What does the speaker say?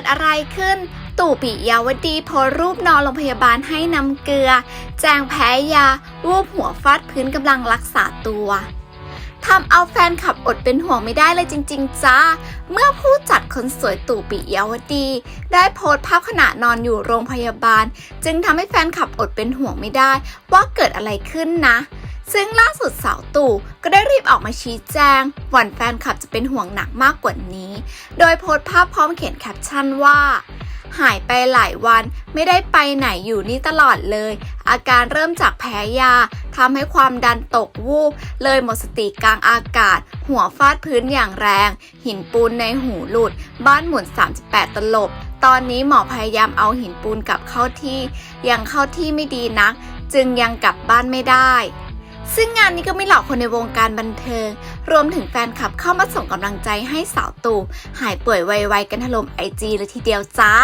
ดอะไรขึ้น ตู่ปิยาวดีโพสรูปนอนโรงพยาบาลให้น้ำเกลือ แจงแพ้ยา วูบหัวฟาดพื้นกำลังรักษาตัวทำเอาแฟนขับอดเป็นห่วงไม่ได้เลยจริง ๆ จ้า เมื่อผู้จัดคนสวยตู่ปิยาวดี ได้โพสต์ภาพขณะนอนอยู่โรงพยาบาล จึงทำให้แฟนขับอดเป็นห่วงไม่ได้ว่าเกิดอะไรขึ้นนะ ซึ่งล่าสุดสาวตู่ก็ได้รีบออกมาชี้แจงหวั่นแฟนคลับจะเป็นห่วงหนักมากกว่านี้ โดยโพสต์ภาพพร้อมเขียนแคปชั่นว่า หายไปหลายวันไม่ได้ไปไหนอยู่นี่ตลอดเลย อาการเริ่มจากแพ้ยาทำให้ความดันตกวูบเลยหมดสติกลางอากาศ หัวฟาดพื้นอย่างแรง หินปูนในหูหลุด บ้านหมุน 38 ตลบ ตอนนี้หมอพยายามเอาหินปูนกลับเข้าที่ ยังเข้าที่ไม่ดีนัก จึงยังกลับบ้านไม่ได้ ซึ่งงานนี้ก็ไม่หลอกคนในวงการบันเทิง รวมถึงแฟนคลับเข้ามาส่งกำลังใจให้สาวตู่หายป่วยไวๆกันถล่มไอจีเลยทีเดียวจ้า